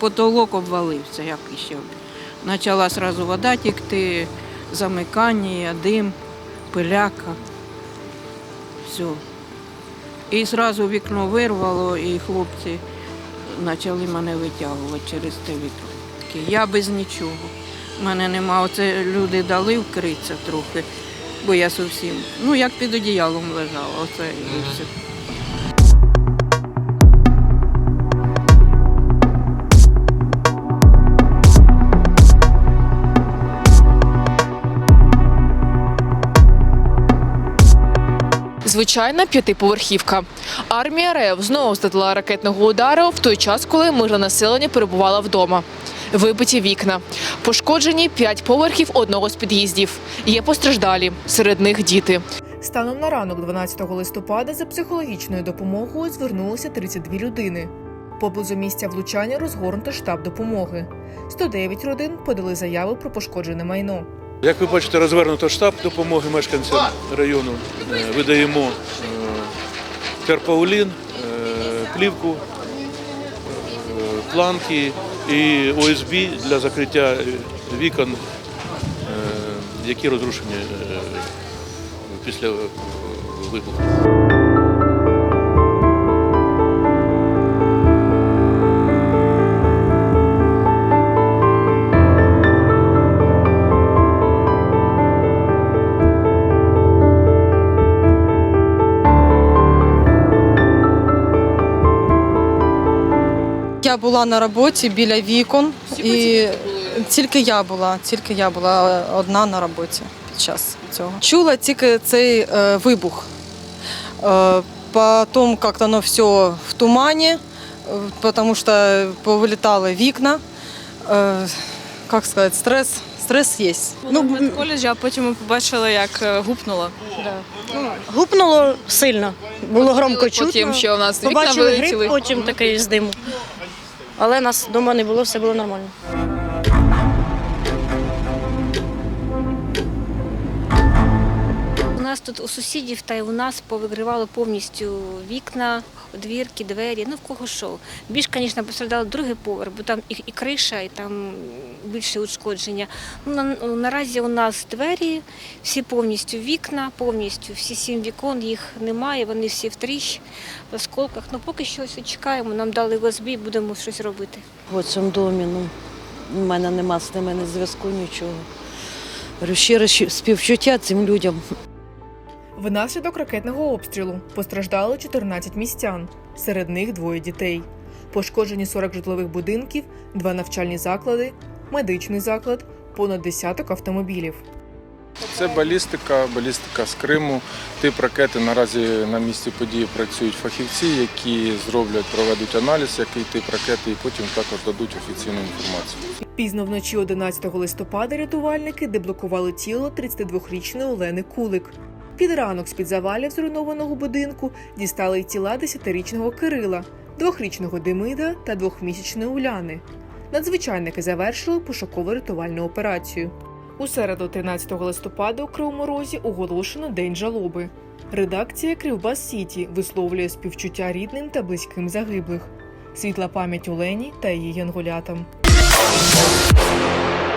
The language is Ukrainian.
потолок обвалився, як іще. Почала одразу вода тікти, замикання, дим, пиляка. Все. І одразу вікно вирвало, і хлопці почали мене витягувати через те вікно. Я без нічого. У мене нема. Оце люди дали вкритися трохи, бо я зовсім, ну як під одіялом лежала, оце і все. Звичайна п'ятиповерхівка. Армія РФ знову здатила ракетного удару в той час, коли мирне населення перебувало вдома. Вибиті вікна, пошкоджені п'ять поверхів одного з під'їздів. Є постраждалі, серед них діти. Станом на ранок 12 листопада за психологічною допомогою звернулося 32 людини. Поблизу місця влучання розгорнуто штаб допомоги. 109 родин подали заяви про пошкоджене майно. Як ви бачите, розвернуто штаб допомоги мешканцям району. Е, Видаємо е, терпаулін, е, плівку, планки і ОСБ для закриття вікон, які розрушені після вибуху. Я була на роботі біля вікон, і тільки я була, тільки я була одна на роботі під час цього. Чула тільки цей е, вибух. Е, потім як воно все в тумані, е, тому що повилітали вікна. Е, як сказати, стрес, стрес є. Ну, в коледжі, а потім ми побачили, як е, гупнуло. Гупнуло сильно, було громко чутно. Потім що у нас вікна Побачили вилетіли. гриб, потім такий з диму. Але нас вдома не було, все було нормально. У нас тут у сусідів та й у нас повигривало повністю вікна, двірки, двері, ну в кого що. Більш, звісно, постраждав другий поверх, бо там і, і криша, і там більше ушкодження. Ну, на, наразі у нас двері, всі повністю вікна, повністю всі сім вікон, їх немає, вони всі в тріщ, в осколках. Ну поки що ось чекаємо, нам дали ОСБ, будемо щось робити. в цьому домі. Ну, у мене нема з ними зв'язку, нічого. Щире співчуття цим людям. Внаслідок ракетного обстрілу постраждало 14 містян, серед них двоє дітей. Пошкоджені 40 житлових будинків, два навчальні заклади, медичний заклад, понад десяток автомобілів. Це балістика, балістика з Криму. Тип ракети наразі на місці події працюють фахівці, які зроблять, проведуть аналіз, який тип ракети, і потім також дадуть офіційну інформацію. Пізно вночі 11 листопада рятувальники деблокували тіло 32-річної Олени Кулик. Під ранок з-під завалів зруйнованого будинку дістали й тіла 10-річного Кирила, двохрічного Демида та двохмісячної Уляни. Надзвичайники завершили пошукову рятувальну операцію. У середу 13 листопада у Кривому Розі оголошено День жалоби. Редакція Кривбас Сіті висловлює співчуття рідним та близьким загиблих. Світла пам'ять Олені та її янголятам.